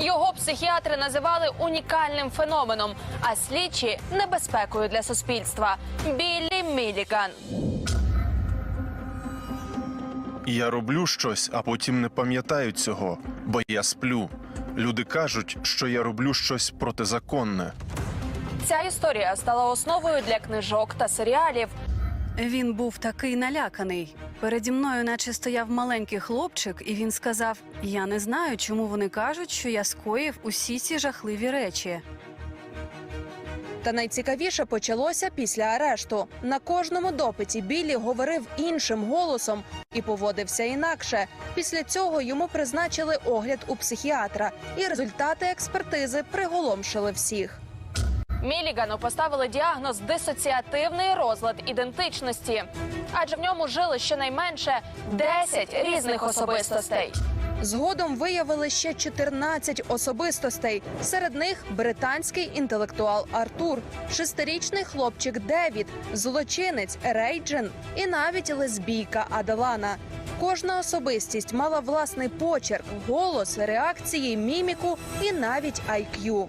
Його психіатри називали унікальним феноменом, а слідчі небезпекою для суспільства. Біллі Міліган. Я роблю щось, а потім не пам'ятаю цього, бо я сплю. Люди кажуть, що я роблю щось протизаконне. Ця історія стала основою для книжок та серіалів. Він був такий наляканий. Переді мною, наче стояв маленький хлопчик, і він сказав: Я не знаю, чому вони кажуть, що я скоїв усі ці жахливі речі. Та найцікавіше почалося після арешту. На кожному допиті Біллі говорив іншим голосом і поводився інакше. Після цього йому призначили огляд у психіатра, і результати експертизи приголомшили всіх. Мілігану поставили діагноз дисоціативний розлад ідентичності, адже в ньому жили щонайменше 10 різних особистостей. Згодом виявили ще 14 особистостей. Серед них британський інтелектуал Артур, шестирічний хлопчик Девід, злочинець Рейджен і навіть лесбійка Аделана. Кожна особистість мала власний почерк, голос, реакції, міміку і навіть IQ.